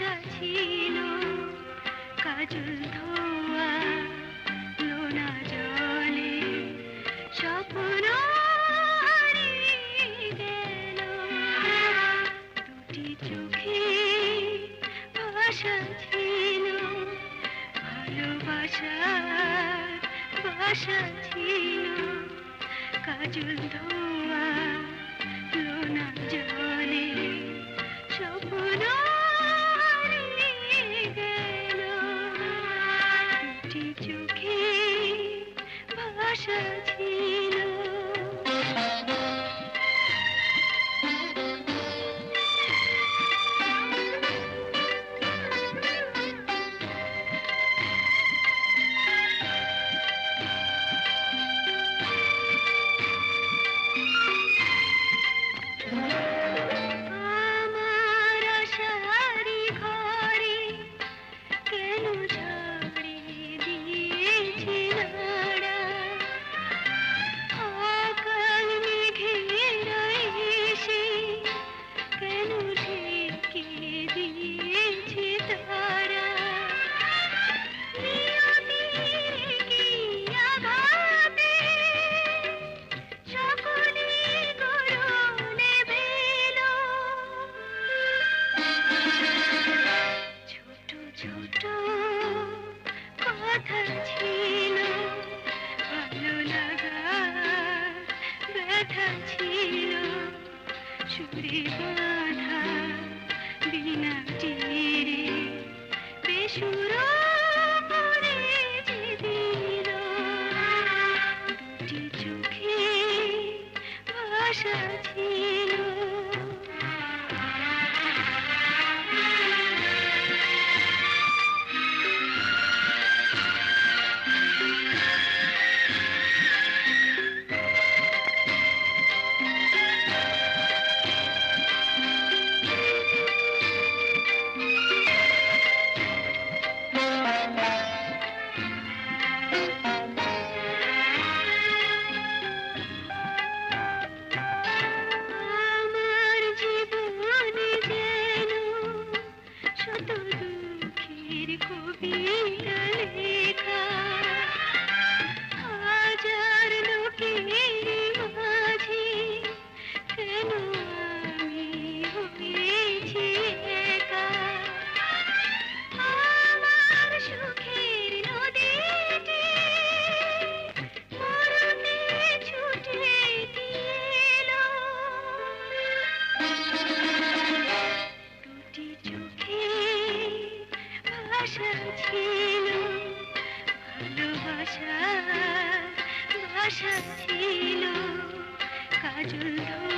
আশা ছিল, কাজল ধোয়া লোনা জলে, স্বপ্ন দুটি চোখে ভাষা ছিল, ভালোবাসা ভাষা ছিল, কাজল ধোয়া ভাষা ছিল। ছিল। ভালো সুরে বাঁধা বিনা তীরে। বেসুর डूबी ভাষা ছিল ভালোবাসা ভাষা ছিল কাজল